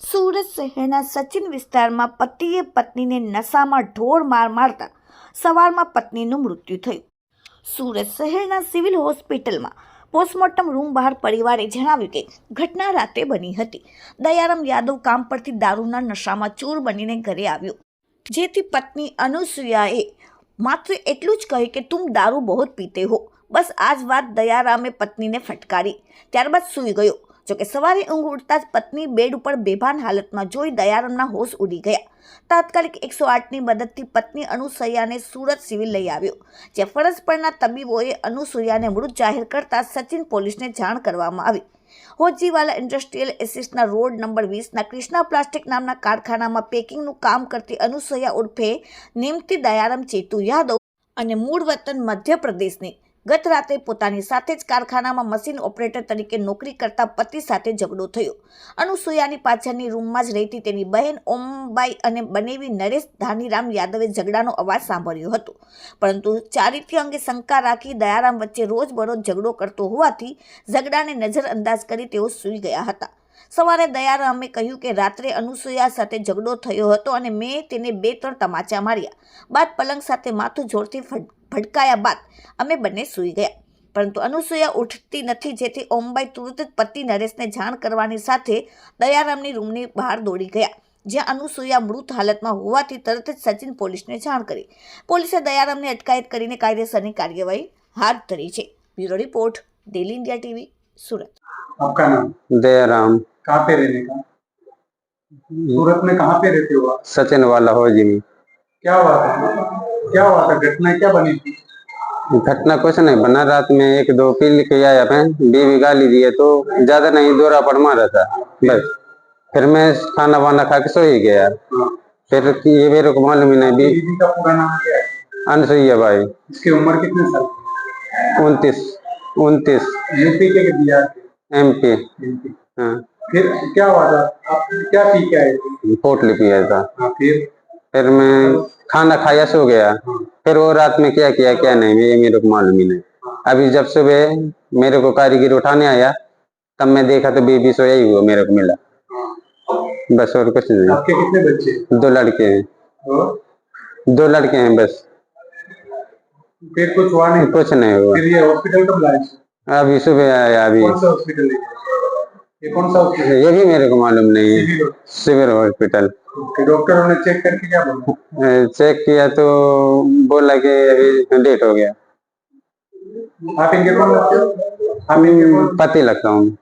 સુરત શહેરના સચિન વિસ્તારમાં પતિએ પત્નીને નશામાં ઢોર માર મારતા સવારમાં પત્નીનું મૃત્યુ થયું. સુરત શહેરના સિવિલ હોસ્પિટલમાં પોસ્ટમોર્ટમ રૂમ બહાર પરિવારે જણાવ્યું કે ઘટના રાતે બની હતી. દયારામ યાદવ કામ પરથી દારૂના નશામાં ચૂર બનીને ઘરે આવ્યો. જેથી પત્ની અનુસૂયાએ માત્ર એટલું જ કહ્યું કે તું દારૂ બહુ પીતે હો. બસ આ જ વાત દયારામે પત્નીને ફટકારી. ત્યારબાદ સૂઈ ગયો. જોકે સવારે ઊંઘ ઉઠતા જ પત્ની બેડ ઉપર બેભાન હાલતમાં જોઈ દયારામના હોશ ઉડી ગયા. તાત્કાલિક એકસો આઠની મદદથી પત્ની અનુસૂયાને સુરત સિવિલ લઈ આવ્યો, જ્યાં ફરજ પરના તબીબોએ અનુસૂયાને મૃત જાહેર કરતા સચિન પોલીસને જાણ કરવામાં આવી. હોજીવાલા ઇન્ડસ્ટ્રીયલ એસિસ્ટના રોડ નંબર વીસના કૃષ્ણા પ્લાસ્ટિક નામના કારખાનામાં પેકિંગનું કામ કરતી અનુસૂયા ઉર્ફે નિમતી દયારામ ચેતુ યાદવ અને મૂળ વતન મધ્યપ્રદેશની ગત રાતે પોતાની સાથે જ કારખાનામાં મશીન ઓપરેટર તરીકે નોકરી કરતા પતિ સાથે ઝઘડો થયો. અનુસૂયાની પાછળની રૂમમાં જ રહેતી તેની બહેન ઓમબાઈ અને બનેવી નરેશ ધાનીરામ યાદવે ઝઘડાનો અવાજ સાંભળ્યો હતો. પરંતુ ચારિત્ર્ય અંગે શંકા રાખી દયારામ વચ્ચે રોજબરોજ ઝઘડો કરતો હોવાથી ઝઘડાને નજરઅંદાજ કરી તેઓ સૂઈ ગયા હતા. સવારે દયારામે કહ્યું કે રાત્રે અનુસૂયા સાથે ઝઘડો થયો હતો અને મેં તેને બે ત્રણ તમાચા માર્યા. બાદ પલંગ સાથે માથું જોરથી ભડકાયા બાદ અમે બંને સૂઈ ગયા પરંતુ અનુસૂયા ઉઠતી નથી જેથી ઓમબાઈ તુરંત જ પતિ નરેશને જાણ કરવાની સાથે દયારામની રૂમની બહાર દોડી ગયા જ્યાં અનુસૂયા મૃત હાલતમાં હોવાથી તરત જ સચિન પોલીસને જાણ કરી પોલીસે દયારામને અટકાયત કરીને કાયદેસરની કાર્યવાહી હાથ ધરી છે bureau report daily India TV Surat आपका नाम दयाराम कहाँ पे रहने का सूरत में कहाँ पे रहते हो आप सचिन वाला हो जी में क्या हुआ था क्या हुआ था घटना क्या बनी थी? घटना कुछ नहीं बना रात में एक दो पी के आया मैं बीवी गाली दिए तो ज़्यादा नहीं दौरा पड़ मारा था बस। फिर मैं खाना वाना खा के सो ही गया। हाँ। फिर ये मेरे को मालूम ही नहीं बीवी का पूरा नाम क्या है? अनसुईया भाई। इसकी उम्र कितने साल? उनतीस उनतीस। यूपी के बिहार एम पी हाँ। फिर क्या हुआ था? आप क्या पी के आए थे? पोटली पिया था। हाँ फिर? फिर मैं खाना खाया सो गया। फिर वो रात में क्या किया क्या नहीं ये मेरे को मालूम ही नहीं। अभी जब सुबह मेरे को कारीगर उठाने आया तब मैं देखा तो बेबी सोया ही हुआ मेरे को मिला। बस और कुछ नहीं। आपके कितने बच्चे? दो लड़के हैं। और? दो लड़के हैं बस। फिर कुछ हुआ नहीं? कुछ नहीं हुआ। फिर ये हॉस्पिटल कब लाए? अभी सुबह आया अभी। कौन सा हॉस्पिटल? ये कौन सा हॉस्पिटल ये भी मेरे को मालूम नहीं है सिविल सिविल हॉस्पिटल हॉस्पिटल। डॉक्टरों ने चेक करके क्या बोला अ, चेक किया तो बोला कि अभी डेट हो गया आप इनके कौन लगते हो आप इनके कौन पति लगता हूँ